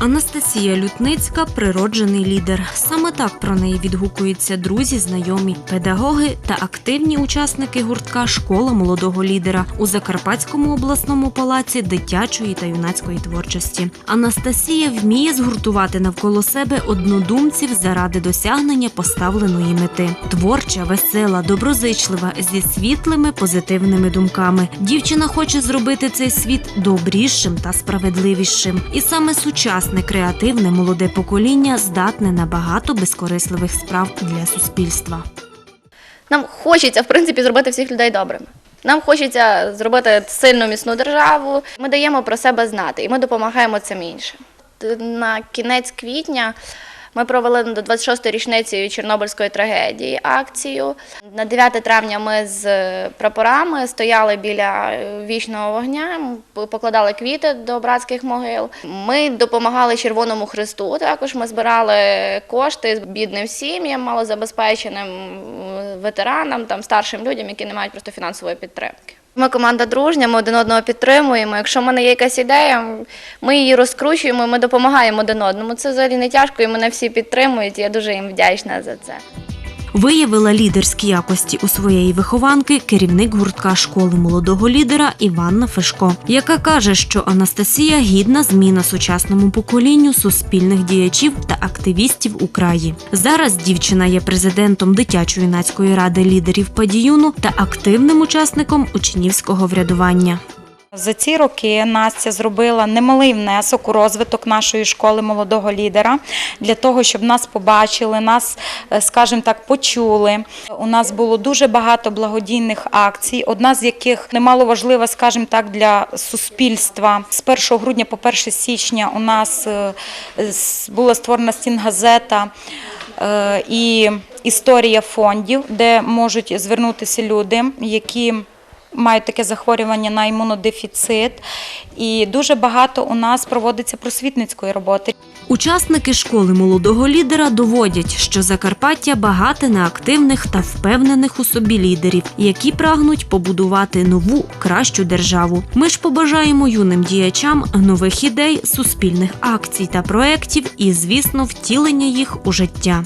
Анастасія Лютницька природжений лідер. Саме так про неї відгукуються друзі, знайомі, педагоги та активні учасники гуртка Школа молодого лідера у Закарпатському обласному палаці дитячої та юнацької творчості. Анастасія вміє згуртувати навколо себе однодумців заради досягнення поставленої мети. Творча, весела, доброзичлива зі світлими позитивними думками. Дівчина хоче зробити цей світ добрішим та справедливішим. І саме сучасне креативне молоде покоління здатне на багато безкорисливих справ для суспільства. Нам хочеться, в принципі, зробити всіх людей добрими. Нам хочеться зробити сильну міцну державу. Ми даємо про себе знати і ми допомагаємо цим іншим. На кінець квітня ми провели до 26-ї річниці Чорнобильської трагедії акцію. На 9 травня ми з прапорами стояли біля е, вічного вогня, покладали квіти до братських могил. Ми допомагали Червоному Христу. Також ми збирали кошти бідним сім'ям, малозабезпеченим ветеранам, там старшим людям, які не мають просто фінансової підтримки. Ми команда дружня, ми один одного підтримуємо. Якщо в мене є якась ідея, ми її розкручуємо, ми допомагаємо один одному. Це взагалі не тяжко, і мене всі підтримують. і Я дуже їм вдячна за це. Виявила лідерські якості у своєї вихованки керівник гуртка школи молодого лідера Іванна Фешко, яка каже, що Анастасія гідна зміна сучасному поколінню суспільних діячів та активістів у краї. Зараз дівчина є президентом дитячо-юнацької ради лідерів Падіюну та активним учасником учнівського врядування. За ці роки Настя зробила немалий внесок у розвиток нашої школи молодого лідера для того, щоб нас побачили, нас, е, скажімо так, почули. У нас було дуже багато благодійних акцій, одна з яких немало важлива, скажімо так, для суспільства. З 1 грудня по 1 січня у нас е, була створена стінгазета е, і історія фондів, де можуть звернутися люди, які мають таке захворювання на імунодефіцит, і дуже багато у нас проводиться просвітницької роботи. Учасники школи молодого лідера доводять, що Закарпаття багате на активних та впевнених у собі лідерів, які прагнуть побудувати нову кращу державу. Ми ж побажаємо юним діячам нових ідей, суспільних акцій та проєктів і, звісно, втілення їх у життя.